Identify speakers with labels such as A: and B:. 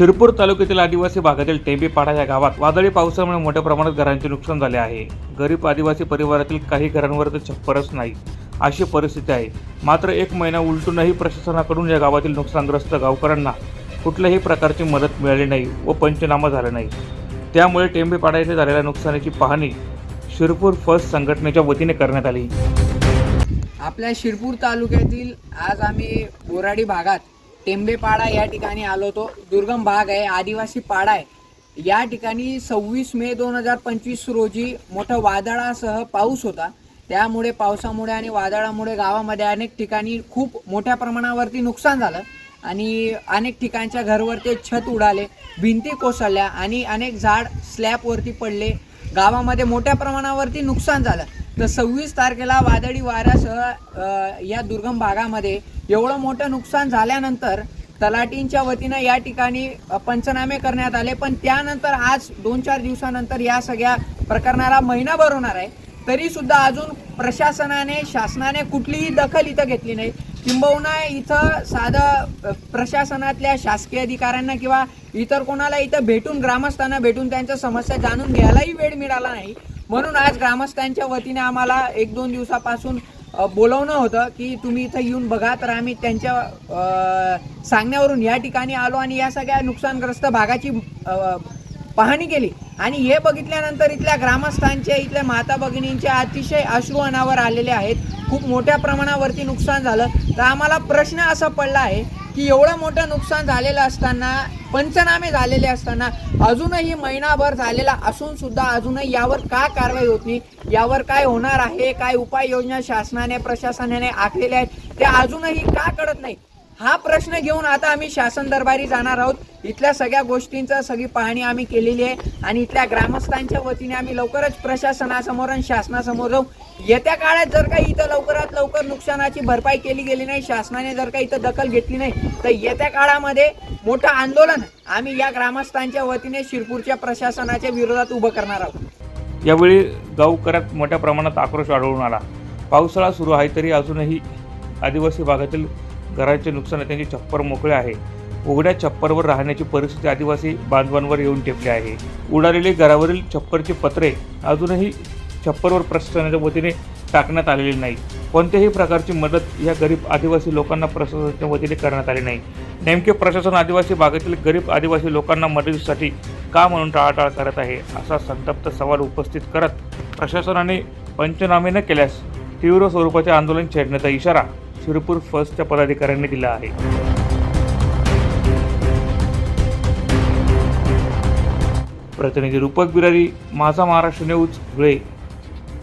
A: शिरपूर तालुक्यातील आदिवासी भागातील टेंबेपाडा या गावात वादळी पावसामुळे मोठ्या प्रमाणात घरांचे नुकसान झाले आहे. गरीब आदिवासी परिवारातील काही घरांवर तर छप्परच नाही अशी परिस्थिती आहे. मात्र एक महिना उलटूनही प्रशासनाकडून या गावातील नुकसानग्रस्त गावकऱ्यांना कुठल्याही प्रकारची मदत मिळाली नाही व पंचनामा झाला नाही. त्यामुळे टेंबेपाडा येथे झालेल्या नुकसानीची पाहणी शिरपूर फर्स्ट संघटनेच्या वतीने करण्यात आली.
B: आपल्या शिरपूर तालुक्यातील आज आम्ही बोराडी भागात टेंबेपाडा या ठिकाणी आलो होतो. दुर्गम भाग आहे आदिवासी पाडा आहे. या ठिकाणी सव्वीस मे दोन हजार पंचवीस रोजी मोठं वादळासह पाऊस होता. त्यामुळे पावसामुळे आणि वादळामुळे गावामध्ये अनेक ठिकाणी खूप मोठ्या प्रमाणावरती नुकसान झालं आणि अनेक ठिकाणच्या घरवरती छत उडाले भिंती कोसळल्या आणि अनेक झाड स्लॅबवरती पडले. गावामध्ये मोठ्या प्रमाणावरती नुकसान झालं. तर सव्वीस तारखेला वादळी वाऱ्यासह या दुर्गम भागामध्ये एवढं मोठं नुकसान झाल्यानंतर तलाटींच्या वतीनं या ठिकाणी पंचनामे करण्यात आले. पण त्यानंतर आज दोन चार दिवसानंतर या सगळ्या प्रकरणाला महिनाभर होणार आहे. तरी सुद्धा अजून प्रशासनाने शासनाने कुठलीही दखल इथं घेतली नाही. किंबहुना इथं साधं प्रशासनातल्या शासकीय अधिकाऱ्यांना किंवा इतर कोणाला इथं भेटून ग्रामस्थांना भेटून त्यांच्या समस्या जाणून घ्यायलाही वेळ मिळाला नाही. म्हणून आज ग्रामस्थांच्या वतीने आम्हाला एक दोन दिवसापासून बोलवणं होतं की तुम्ही इथं येऊन बघा तर आम्ही त्यांच्या सांगण्यावरून या ठिकाणी आलो आणि या सगळ्या नुकसानग्रस्त भागाची पाहणी केली. आणि हे बघितल्यानंतर इथल्या ग्रामस्थांचे इथल्या माता भगिनींच्या अतिशय अश्रू अनावर आलेले आहेत. खूप मोठ्या प्रमाणावरती नुकसान झालं. तर आम्हाला प्रश्न असा पडला आहे की एवढं मोठं नुकसान झालेलं असताना पंचनामे झालेले असताना अजूनही महिनाभर झालेला असून सुद्धा अजूनही यावर का कारवाई होत? नाही यावर काय होणार आहे? काय उपाययोजना शासनाने प्रशासनाने आखलेल्या आहेत? ते अजूनही का कळत नाही? हा प्रश्न घेऊन आता आम्ही शासन दरबारी जाणार आहोत. इथल्या सगळ्या गोष्टींचं सगळी पाहणी आम्ही केलेली आहे आणि इथल्या ग्रामस्थांच्या वतीने आम्ही लवकरच प्रशासनासमोर आणि शासनासमोर जाऊ. येत्या काळात जर का इथं लवकरात लवकर नुकसानाची भरपाई केली गेली नाही शासनाने जर का इथं दखल घेतली नाही तर येत्या काळामध्ये मोठं आंदोलन आम्ही या ग्रामस्थांच्या वतीने शिरपूरच्या प्रशासनाच्या विरोधात उभं करणार आहोत.
A: यावेळी गावकऱ्यात मोठ्या प्रमाणात आक्रोश आढळून आला. पावसाळा सुरू आहे तरी अजूनही आदिवासी भागातील घरांचे नुकसान त्यांचे छप्पर मोकळे आहे. उघड्या छप्परवर राहण्याची परिस्थिती आदिवासी बांधवांवर येऊन टेपली आहे. उडालेले घरावरील छप्परची पत्रे अजूनही छप्परवर प्रशासनाच्या वतीने टाकण्यात आलेली नाही कोणत्याही प्रकारची मदत या गरीब आदिवासी लोकांना प्रशासनाच्या वतीने करण्यात आली नाही. नेमके प्रशासन आदिवासी भागातील गरीब आदिवासी लोकांना मदतीसाठी का म्हणून टाळाटाळ करत आहे असा संतप्त सवाल उपस्थित करत प्रशासनाने पंचनामे न केल्यास तीव्र स्वरूपाचे आंदोलन छेडण्याचा इशारा शिरपूर फर्स्टच्या पदाधिकाऱ्यांनी दिला आहे. प्रतिनिधी रूपक बिरारी माझा महाराष्ट्र न्यूज धुळे.